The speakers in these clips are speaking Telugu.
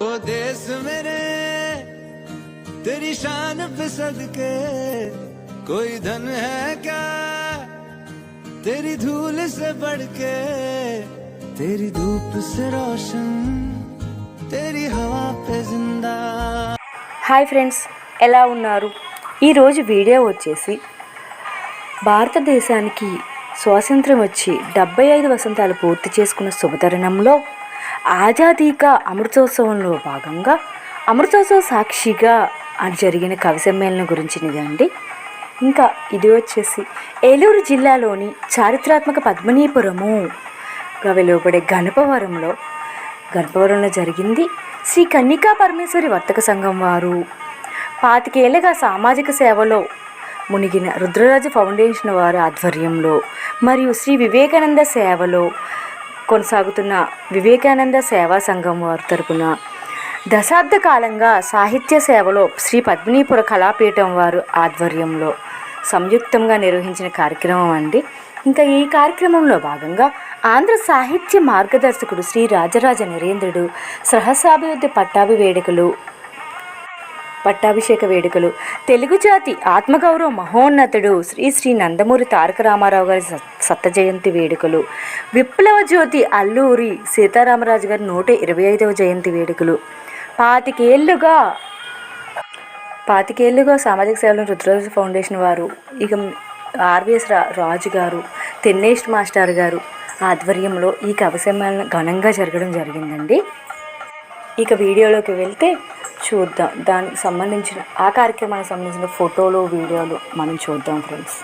ओ देश मेरे तेरी शान पे सदके कोई धन है क्या तेरी धूल से बढ़ के तेरी धूप से रोशन तेरी हवा पे जिंदा హాయ్ ఫ్రెండ్స్ ఎలా ఉన్నారు ఈరోజు వీడియో వచ్చేసి భారతదేశానికి స్వాతంత్రం వచ్చి డెబ్బై ఐదు వసంతాలు పూర్తి చేసుకున్న శుభతరుణంలో ఆజాదీకా అమృతోత్సవంలో భాగంగా అమృతోత్సవ సాక్షిగా అది జరిగిన కవి సమ్మేళనం గురించినదండి ఇంకా ఇది వచ్చేసి ఏలూరు జిల్లాలోని చారిత్రాత్మక పద్మనీపురముగా వెలువబడే గణపవరంలో గణపవరంలో జరిగింది. శ్రీ కన్నికా పరమేశ్వరి వర్తక సంఘం వారు పాతికేళ్ళుగా సామాజిక సేవలో మునిగిన రుద్రరాజు ఫౌండేషన్ వారి ఆధ్వర్యంలో మరియు శ్రీ వివేకానంద సేవలో కొనసాగుతున్న వివేకానంద సేవా సంఘం వారి తరపున. దశాబ్ద కాలంగా సాహిత్య సేవలో శ్రీ పద్మినీపుర కళాపీఠం వారు ఆధ్వర్యంలో సంయుక్తంగా నిర్వహించిన కార్యక్రమం అండి. ఇంకా ఈ కార్యక్రమంలో భాగంగా ఆంధ్ర సాహిత్య మార్గదర్శకుడు శ్రీ రాజరాజ నరేంద్రుడు సహస్రాభివృద్ధి పట్టాభి వేడుకలు పట్టాభిషేక వేడుకలు. తెలుగు జాతి ఆత్మగౌరవ మహోన్నతుడు శ్రీ శ్రీ నందమూరి తారక రామారావు గారి సత్- సత్త జయంతి వేడుకలు. విప్లవ జ్యోతి అల్లూరి సీతారామరాజు గారి నూట ఇరవై ఐదవ జయంతి వేడుకలు. పాతికేళ్ళుగా పాతికేళ్ళుగా సామాజిక సేవలను రుద్రరాజు ఫౌండేషన్ వారు ఇక ఆర్వీఎస్ రా రాజు గారు తెన్నేష్ మాస్టర్ గారు ఆధ్వర్యంలో ఈ కవసమ్మేళనం ఘనంగా జరగడం జరిగిందండి. ఇక వీడియోలోకి వెళ్తే చూద్దాం. దానికి సంబంధించిన ఆ కార్యక్రమానికి సంబంధించిన ఫోటోలు వీడియోలు మనం చూద్దాం ఫ్రెండ్స్.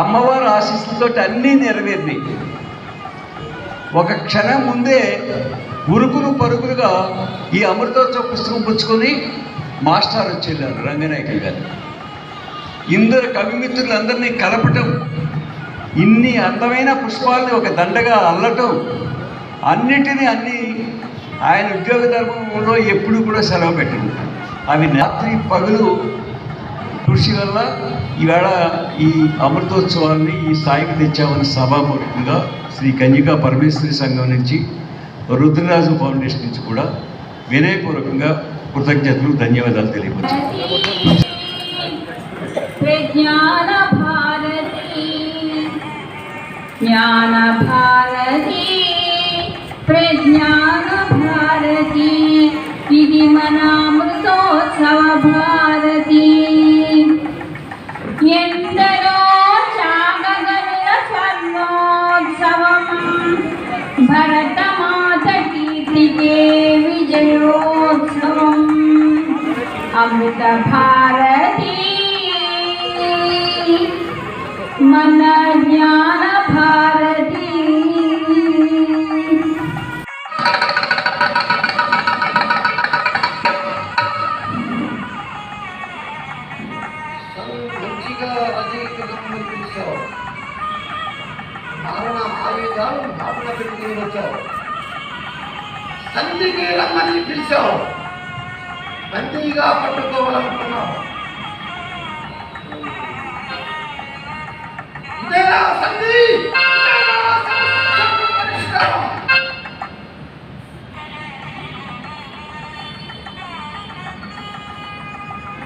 అమ్మవారు ఆశీస్సులతో అన్నీ నెరవేరినాయి. ఒక క్షణం ముందే ఉరుకులు పరుగులుగా ఈ అమృతోత్సవ పుస్తకం పుచ్చుకొని మాస్టర్ వచ్చేళ్ళారు రంగనాయకులు గారు. ఇందరు కవిమిత్రులందరినీ కలపటం ఇన్ని అందమైన పుష్పాలని ఒక దండగా అల్లటం అన్నిటినీ అన్ని ఆయన ఉద్యోగ ధర్మంలో ఎప్పుడు కూడా సెలవు పెట్టడం. అవి రాత్రి పగులు కృషి వల్ల ఈవేళ ఈ అమృతోత్సవాన్ని ఈ స్థాయికి తెచ్చామని సభాముఖంగా శ్రీ కన్యకా పరమేశ్వరి సంఘం నుంచి రుద్రరాజు ఫౌండేషన్ నుంచి కూడా వినయపూర్వకంగా కృతజ్ఞతలు ధన్యవాదాలు తెలియపరచారు ప్రజ్ఞాన ఇది మన అమృతోత్సవ భారతి ఎందరో చాగగల్ల స్వర్ణోత్సవం భరతమాత కీర్తికే విజయోత్సవం అమృత భారతి మన జ్ఞాన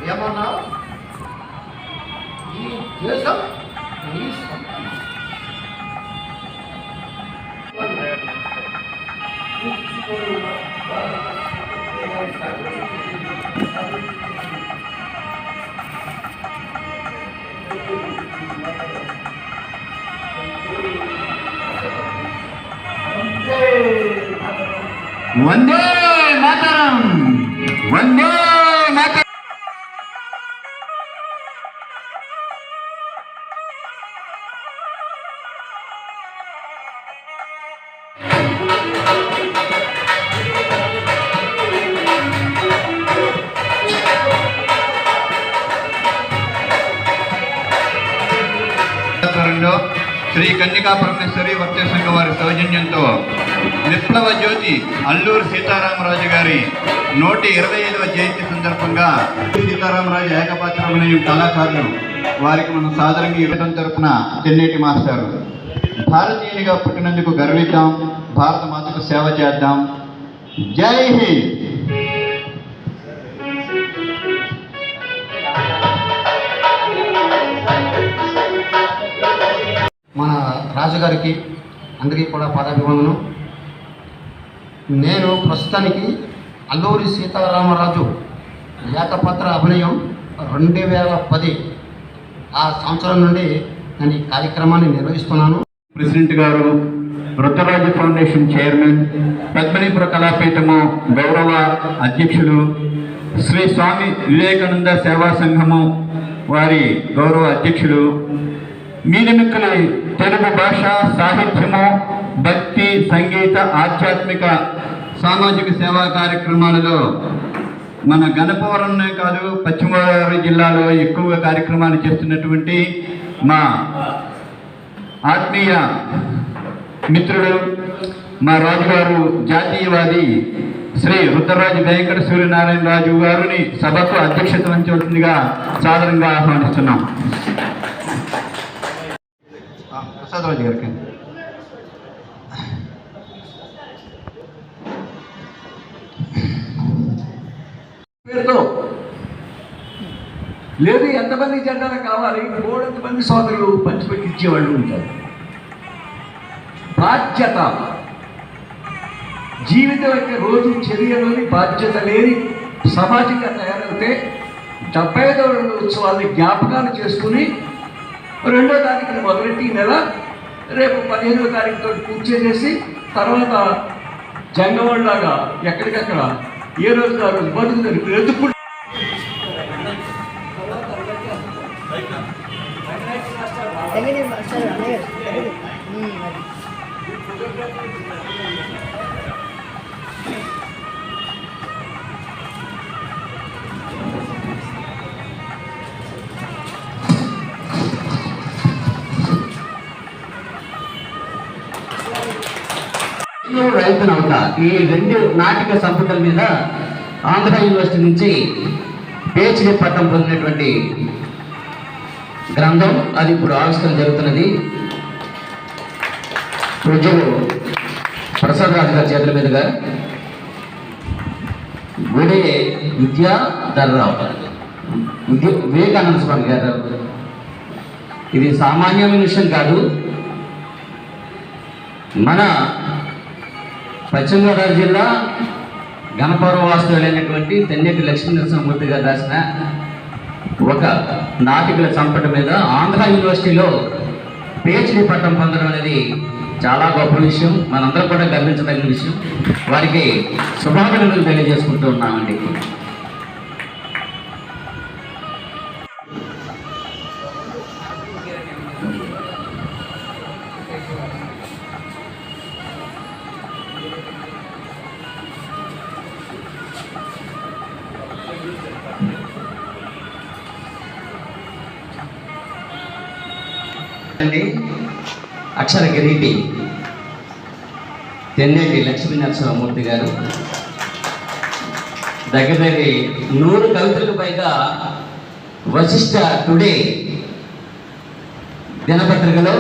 ఏమన్నావు ఈ దేశం నీ సొంతం. వందే మాతరం వందే ఆధ్వర్యంలో శ్రీ కన్నికా పరమేశ్వరి వర్త సంఘ వారి సౌజన్యంతో విప్లవ జ్యోతి అల్లూరు సీతారామరాజు గారి నూట ఇరవై ఐదవ జయంతి సందర్భంగా సీతారామరాజు ఏకపాత్రమైన కళాకారులు వారికి మనం సాధారణంగా ఇవ్వడం తరఫున తెన్నేటి మాస్టారు. భారతీయునిగా పుట్టినందుకు గర్విద్దాం భారత మాతకు సేవ చేద్దాం. జై హింద్! రాజుగారికి అందరికీ కూడా పాదాభివందనం. నేను ప్రస్తుతానికి అల్లూరి సీతారామరాజు ఏకపత్ర అభినయం రెండు వేల పది ఆ సంవత్సరం నుండి నేను ఈ కార్యక్రమాన్ని నిర్వహిస్తున్నాను. ప్రెసిడెంట్ గారు వృత్తరాజు ఫౌండేషన్ చైర్మన్ పద్మనీపుర కళాపీఠము గౌరవ అధ్యక్షులు శ్రీ స్వామి వివేకానంద సేవా సంఘము వారి గౌరవ అధ్యక్షులు మీరిమిక్కుల తెలుగు భాష సాహిత్యము భక్తి సంగీత ఆధ్యాత్మిక సామాజిక సేవా కార్యక్రమాలలో మన గణపవరంనే కాదు పశ్చిమ గోదావరి జిల్లాలో ఎక్కువగా కార్యక్రమాలు చేస్తున్నటువంటి మా ఆత్మీయ మిత్రుడు మా రాజుగారు జాతీయవాది శ్రీ రుద్రరాజు వెంకట సూర్యనారాయణ రాజు గారిని సభకు అధ్యక్షత వహించవలసిందిగా సాధారణంగా ఆహ్వానిస్తున్నాం. ప్రసాదరాజు గారికి పేరుతో. లేదు ఎంతమంది జెండాలు కావాలి? మూడెంతమంది సోదరులు పంచిపెట్టి ఇచ్చేవాళ్ళు ఉంటారు? బాధ్యత. జీవితం యొక్క రోజు చర్యలోని బాధ్యత లేని సమాజంగా తయారైతే డెబ్బై ఐదవ రెండు జ్ఞాపకాలు చేసుకుని రెండో తారీఖున మొదలెట్టి ఈ నెల రేపు పదిహేనవ తారీఖుతో పూర్తి చేసి తర్వాత జంగవాళ్ళలాగా ఎక్కడికక్కడ ఏ రోజు ఆ రోజు బతుకుతారు? ఎదుర్కొంటారు. రైతు నౌక ఈ రెండు నాటిక సంపుటల మీద ఆంధ్ర యూనివర్సిటీ నుంచి పిహెచ్డి పట్టం పొందినటువంటి గ్రంథం అది ఇప్పుడు ఆవిష్కరణ జరుగుతున్నది. ప్రజలు ప్రసాద్ రాజు గారి చేతుల మీదుగా. గుడే విద్యా ధర్రావు. విద్య వివేకానంద స్వామి గారు. ఇది సామాన్యమైన విషయం కాదు. మన పశ్చిమ గోదావరి జిల్లా గణపవరం వాస్తువులైనటువంటి తెన్నేటి లక్ష్మీ నరసింహమూర్తి గారు రాసిన ఒక నాటికల చంపట మీద ఆంధ్ర యూనివర్సిటీలో పిహెచ్డి పట్టం పొందడం అనేది చాలా గొప్ప విషయం. మనందరం కూడా గర్వించదగిన విషయం. వారికి శుభాకాంక్షలు తెలియజేసుకుంటూ ఉన్నామండి. అండి. అక్షర కిరీటి తెన్నేటి లక్ష్మీ నరసింహమూర్తి గారు. దగ్గర దగ్గర నూరు కవితలకు పైగా వశిష్ట టుడే దినపత్రికలో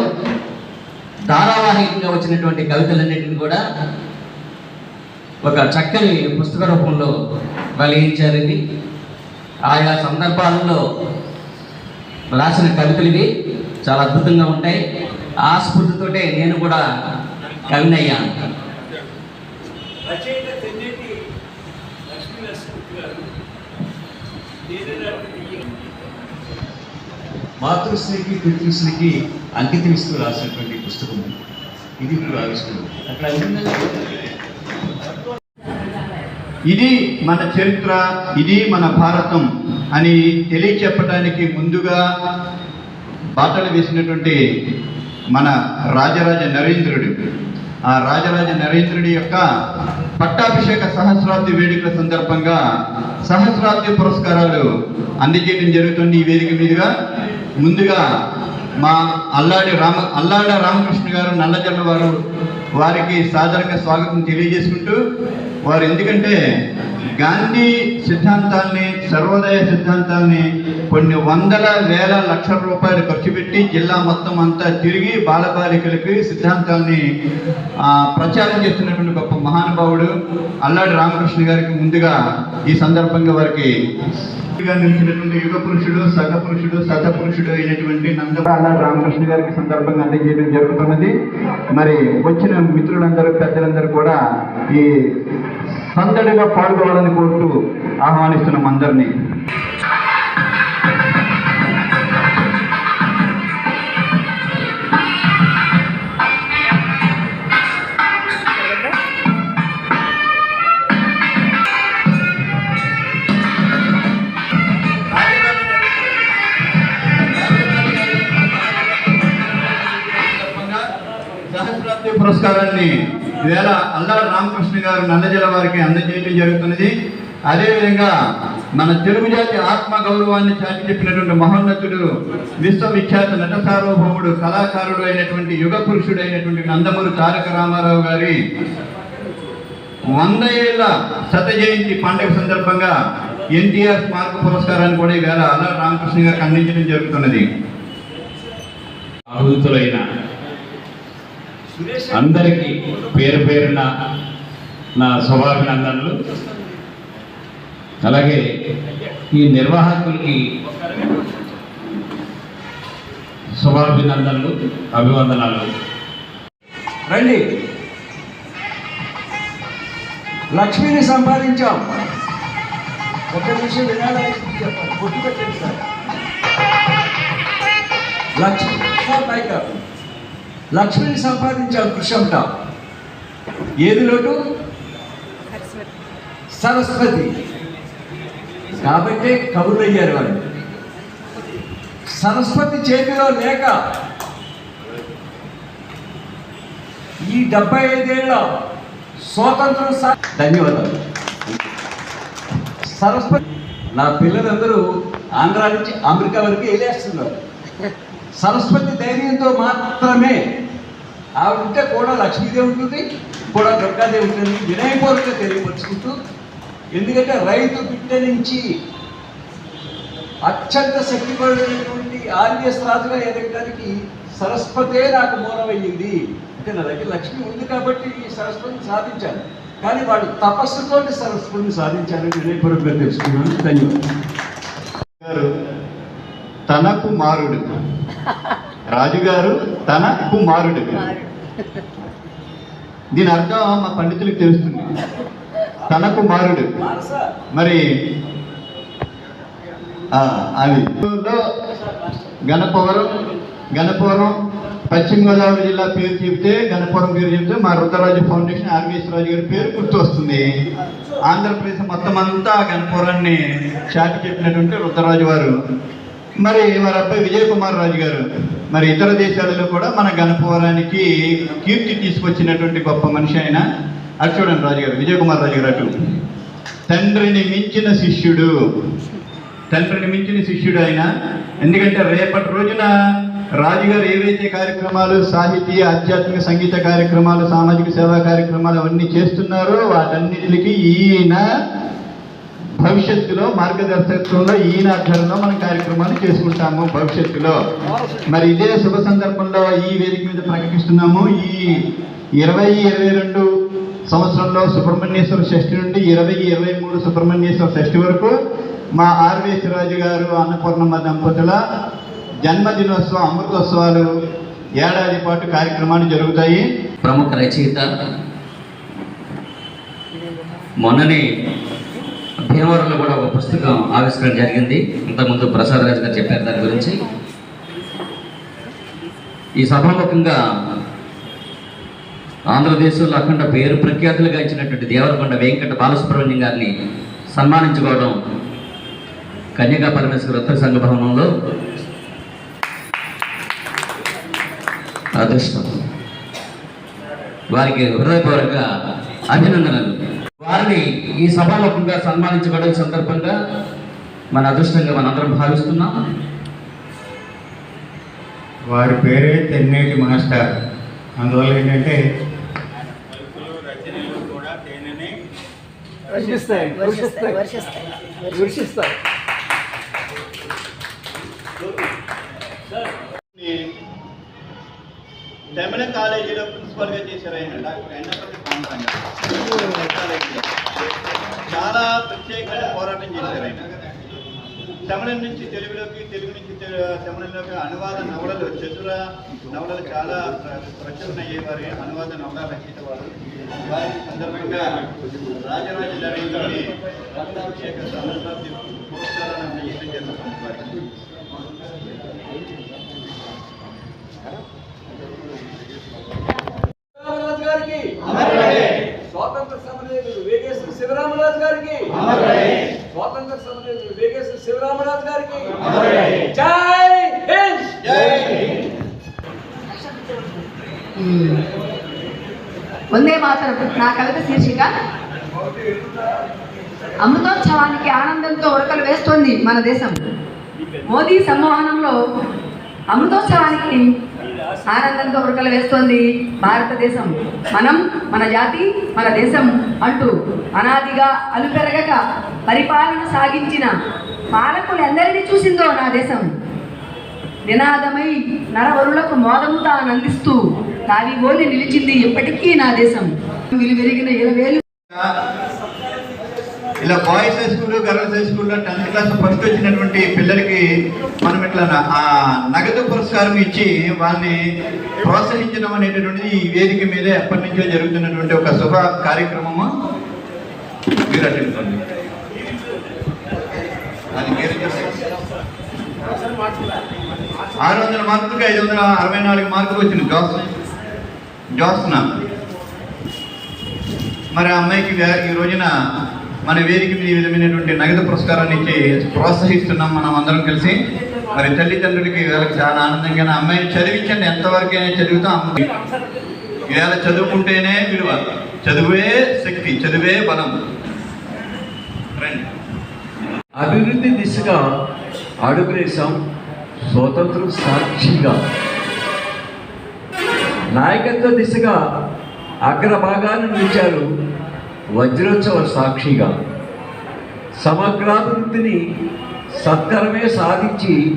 ధారావాహికంగా వచ్చినటువంటి కవితలన్నింటిని కూడా ఒక చక్కని పుస్తక రూపంలో వెలిగించారు ఇది. ఆయా సందర్భాలలో రాసిన కవితలు ఇవి. చాలా అద్భుతంగా ఉంటాయి. ఆ స్ఫూర్తితోటే నేను కూడా నరసింహమూర్తి గారు మాతృశ్రీకి పితృశ్రీకి అంకితం ఇస్తూ రాసినటువంటి పుస్తకం ఇది. ఇప్పుడు ఆవిష్కరణ. అట్లా ఇది మన చరిత్ర ఇది మన భారతం అని తెలియచెప్పడానికి ముందుగా బాటలు వేసినటువంటి మన రాజరాజ నరేంద్రుడు ఆ రాజరాజ నరేంద్రుడి యొక్క పట్టాభిషేక సహస్రాబ్ది వేడుకల సందర్భంగా సహస్రాబ్ది పురస్కారాలు అందజేయడం జరుగుతుంది ఈ వేదిక మీదుగా. ముందుగా మా అల్లాడి రామ అల్లాడ రామకృష్ణ గారు నల్లజల్ల వారు వారికి సాధారణంగా స్వాగతం తెలియజేసుకుంటూ వారు ఎందుకంటే గాంధీ సిద్ధాంతాల్ని సర్వోదయ సిద్ధాంతాల్ని కొన్ని వందల వేల లక్షల రూపాయలు ఖర్చు పెట్టి జిల్లా మొత్తం అంతా తిరిగి బాలబాలికలకి సిద్ధాంతాన్ని ప్రచారం చేస్తున్నటువంటి గొప్ప మహానుభావుడు అల్లాడి రామకృష్ణ గారికి ముందుగా ఈ సందర్భంగా వారికి నిలిచినటువంటి యుగ పురుషుడు సగ పురుషుడు సత పురుషుడు అయినటువంటి నందబాల రామకృష్ణ గారికి సందర్భంగా అందజేయడం జరుగుతున్నది. మరి వచ్చిన మిత్రులందరూ పెద్దలందరూ కూడా ఈ సందడిగా పాల్గొవాలని కోరుతూ ఆహ్వానిస్తున్నాం అందరినీ. పురస్కారాన్ని ఈవేళ అల్లాడు రామకృష్ణ గారు నల్లజల వారికి అందజేయడం జరుగుతున్నది. అదేవిధంగా మన తెలుగు జాతి ఆత్మ గౌరవాన్ని చాటి చెప్పినటువంటి మహోన్నతుడు విశ్వవిఖ్యాత నట సార్వభౌముడు కళాకారుడు అయినటువంటి యుగ పురుషుడు అయినటువంటి నందమూరి తారక రామారావు గారి వంద ఏళ్ళ శత జయంతి పండుగ సందర్భంగా ఎన్టీఆర్ స్మారక పురస్కారాన్ని కూడా ఈవేళ అల్లాడు రామకృష్ణ గారికి అందించడం జరుగుతున్నది. ఆహుతులైన అందరికీ పేరు పేరున నా శుభాభినందనలు. అలాగే ఈ నిర్వాహకులకి శుభాభినందనలు అభివందనాలు. రండి. లక్ష్మిని సంపాదించాం. ఒక నిమిషం వినాలని చెప్పాలి గుర్తుపెట్టండి సార్. లక్ష్మి సార్ లక్ష్మిని సంపాదించాం కృషంట. ఏది లోటు? సరస్వతి. కాబట్టే కబుర్లు అయ్యారు వాళ్ళు. సరస్వతి చేతిలో లేక ఈ డెబ్బై ఐదేళ్ళ స్వాతంత్రం సా ధన్యవాదాలు. సరస్వతి నా పిల్లలందరూ ఆంధ్ర నుంచి అమెరికా వరకు వెళ్ళేస్తున్నారు. సరస్వతి ధైర్యంతో మాత్రమే. ఆవిడ కూడా లక్ష్మీదేవి ఉంటుంది కూడా దుర్గాదేవి ఉంటుంది. వినయపూర్వకంగా తెలియపరుచుకుంటూ ఎందుకంటే రైతు బిడ్డ నుంచి అత్యంత శక్తిపడినటువంటి ఆర్యస్ రాజుగా ఎదగడానికి సరస్వతే నాకు మూలమయ్యింది. అంటే నా దగ్గర లక్ష్మి ఉంది కాబట్టి ఈ సరస్వతిని సాధించాను. కానీ వాడు తపస్సుతోటి సరస్వతిని సాధించాలని వినయపూర్వకంగా తెలుసుకున్నాను. ధన్యవాదాలు. తన కుమారుడు రాజుగారు తన కుమారుడు దీని అర్థం మా పండితులకు తెలుస్తుంది. తన కుమారుడు మరి ఆ, అది. గణపవరం గణపవరం పశ్చిమ గోదావరి జిల్లా పేరు చెప్తే గణపురం పేరు చెప్తే మా రుద్రరాజు ఫౌండేషన్ ఆర్వీఎస్ రాజు గారి పేరు గుర్తు వస్తుంది ఆంధ్రప్రదేశ్ మొత్తం అంతా గణపురాన్ని చాటి చెప్పినటువంటి రుద్రరాజు వారు. మరి వారి అబ్బాయి విజయ కుమార్ రాజు గారు మరి ఇతర దేశాలలో కూడా మన గణపవరానికి కీర్తి తీసుకొచ్చినటువంటి గొప్ప మనిషి ఆయన అటు చూడండి రాజు గారు విజయ్ కుమార్ రాజు గారు అటు. తండ్రిని మించిన శిష్యుడు. తండ్రిని మించిన శిష్యుడు ఆయన. ఎందుకంటే రేపటి రోజున రాజుగారు ఏవైతే కార్యక్రమాలు సాహితీ ఆధ్యాత్మిక సంగీత కార్యక్రమాలు సామాజిక సేవా కార్యక్రమాలు అవన్నీ చేస్తున్నారో వాటన్నిటికి ఈయన భవిష్యత్తులో మార్గదర్శకత్వంలో ఈయన ఆధ్వర్యంలో మనం కార్యక్రమాలు చేసుకుంటాము భవిష్యత్తులో. మరి ఇదే శుభ సందర్భంలో ఈ వేదిక మీద ప్రకటిస్తున్నాము. ఈ ఇరవై ఇరవై రెండు సంవత్సరంలో సుబ్రహ్మణ్యేశ్వర షష్ఠి నుండి ఇరవై ఇరవై మూడు సుబ్రహ్మణ్యేశ్వర షష్ఠి వరకు మా ఆర్వేశ్ రాజు గారు అన్నపూర్ణమ్మ దంపతుల జన్మదినోత్సవం అమృతోత్సవాలు ఏడాది పాటు కార్యక్రమాలు జరుగుతాయి. ప్రముఖ రచయిత మొన్ననే భీమవరంలో కూడా ఒక పుస్తకం ఆవిష్కరణ జరిగింది. ఇంతకుముందు ప్రసాద్ రాజు గారు చెప్పారు దాని గురించి. ఈ సభాముఖంగా ఆంధ్రదేశంలో అఖండ పేరు ప్రఖ్యాతులుగా ఇచ్చినటువంటి దేవరకొండ వెంకట బాలసుబ్రహ్మణ్యం గారిని సన్మానించుకోవడం కన్యకా పరమేశ్వర ఉత్తర సంఘ భవనంలో అదృష్టం. వారికి హృదయపూర్వక అభినందనలు. వారిని ఈ సభాముఖంగా సన్మానించబడే సందర్భంగా మన అదృష్టంగా మనందరం భావిస్తున్నాం వారి పేరే తెన్నేటి మాస్టర్ అందువల్ల ఏంటంటే కాలేజీలో ప్రిన్సిపల్గా చేశారు ఆయన డాక్టర్ ఎన్ఆర్ పాండురంగ చాలా ప్రత్యేకమైన పోరాటం చేశారు ఆయన తమిళం నుంచి తెలుగులోకి తెలుగు నుంచి తమిళంలోకి అనువాద నవలలు చతుర నవలలు చాలా ప్రచురణ అయ్యేవారు అనువాద నవల రచయిత వారు వారి సందర్భంగా రాజరాజ రత్నాభిషేక పట్టాభిషేక సందర్భాన్ని పురస్కారాన్ని అందజేయడం జరుగుతుంది వారికి you గారికి స్వాతంత్ర సమరయోధుడు వేగేశ్వర శివరామరాజు గారికి. స్వాతంత్ర సమరయోధుడు వేగేశ్వర శివరామరాజు గారికి. జై హింద్! వందే మాతరం. నా కవిత శీర్షిక అమృతోత్సవానికి ఆనందంతో ఉరకలు వేస్తోంది మన దేశం. మోదీ సంవహనంలో అమృతోత్సవానికి ఆనందంతో ఉరకలు వేస్తోంది భారతదేశం. మనం మన జాతి మన దేశం అంటూ అనాదిగా అలుపెరగక పరిపాలన సాగించిన పాలకులు ఎందరిని చూసిందో నా దేశం. నినాదమై నరవరులకు మోదము తానందిస్తూ తావిగోలి నిలిచింది ఇప్పటికీ నా దేశం. విలువెరిగిన ఇరవేలు ఇలా boys high school girls high స్కూల్లో టెన్త్ క్లాస్ ఫస్ట్ వచ్చినటువంటి పిల్లలకి మనం ఇట్లా ఆ నగదు పురస్కారం ఇచ్చి వాళ్ళని ప్రోత్సహించడం అనేటటువంటిది ఈ వేదిక మీదే ఎప్పటి నుంచో జరుగుతున్నటువంటి ఒక శుభ కార్యక్రమము. మీరు అటెండ్ ఆరు వందల మార్కులకు ఐదు వందల అరవై నాలుగు మార్కులు వచ్చింది జోస్. జోస్న. మరి ఆ అమ్మాయికి ఈ రోజున మన వేదిక ఈ విధమైనటువంటి నగదు పురస్కారాన్ని ఇచ్చి ప్రోత్సహిస్తున్నాం మనం అందరం కలిసి. మరి తల్లిదండ్రులకి వీళ్ళకి చాలా ఆనందంగా అమ్మాయిని చదివించండి. ఎంతవరకైనా చదువుతాం. అమ్మాయి ఇవాళ చదువుకుంటేనే విలువ. చదువే శక్తి చదువే బలం. రండి. అభివృద్ధి దిశగా అడుగులేశాం. స్వతంత్రం సాక్షిగా. నాయకత్వ దిశగా అగ్రభాగాన్ని నిలిచారు వజ్రోత్సవ సాక్షిగా సమగ్రాభివృద్ధిని సత్కరమే సాధించి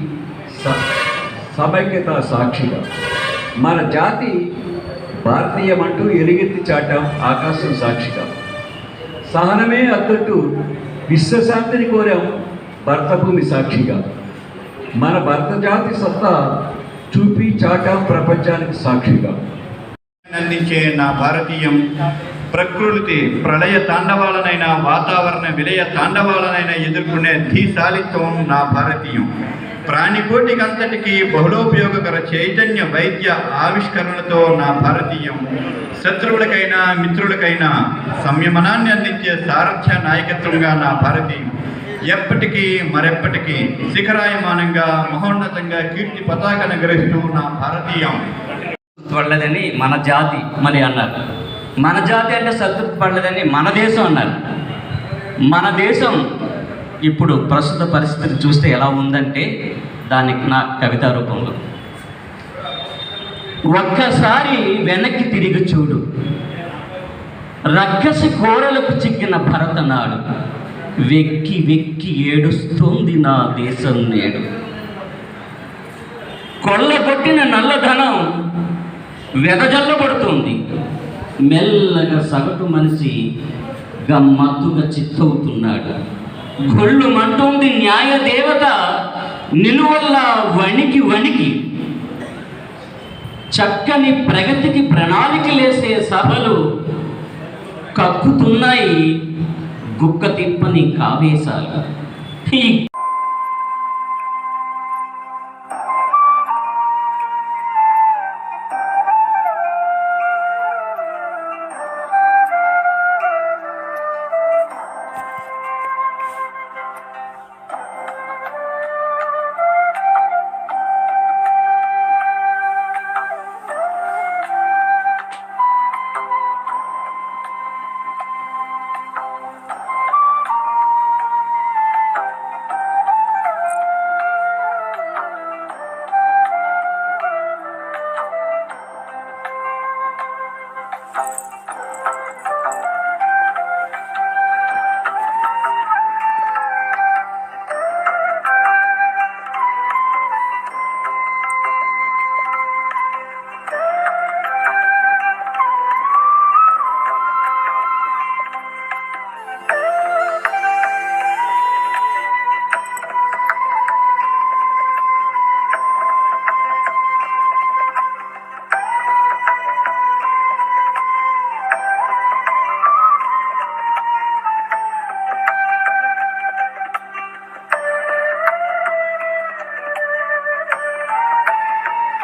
స- సమైక్యత సాక్షిగా. మన జాతి భారతీయమంటూ ఎలుగెత్తి చాటాం ఆకాశం సాక్షిగా. సహనమే అద్దట్టు విశ్వశాంతిని కోరాం భర్తభూమి సాక్షిగా. మన భర్త జాతి సత్తా చూపి చాటాం ప్రపంచానికి సాక్షిగా. అందించే నా భారతీయం ప్రకృతి ప్రళయ తాండవాలనైనా వాతావరణ విలయ తాండవాలనైనా ఎదుర్కొనే ధీశాలిత్వం నా భారతీయం. ప్రాణికోటికంతటికి బహుళోపయోగకర చైతన్య వైద్య ఆవిష్కరణలతో నా భారతీయం. శత్రువులకైనా మిత్రులకైనా సంయమనాన్ని అందించే సారథ్య నాయకత్వంగా నా భారతీయం. ఎప్పటికీ మరెప్పటికీ శిఖరాయమానంగా మహోన్నతంగా కీర్తి పతాకను గ్రహిస్తూ నా భారతీయం. వల్లదని మన జాతి మరి అన్నారు. మన జాతి అంటే సంతృప్తి పడలేదని మన దేశం అన్నారు. మన దేశం ఇప్పుడు ప్రస్తుత పరిస్థితి చూస్తే ఎలా ఉందంటే దానికి నా కవిత రూపంలో. ఒక్కసారి వెనక్కి తిరిగి చూడు. రక్కసి కోరలకు చిక్కిన భరతనాడు. వెక్కి వెక్కి ఏడుస్తోంది నా దేశం నేడు. కొల్లగొట్టిన నల్లధనం వెదజల్లబడుతుంది. మెల్లగా సగటు మనిషి గమ్మత్తుగా చిత్తవుతున్నాడు. గొళ్ళు మంటుంది న్యాయ దేవత నిలువల్ల వణికి వణికి. చక్కని ప్రగతికి ప్రణాళికలేసే సభలు కక్కుతున్నాయి గుక్క తిప్పని కావేశాలు. ఈ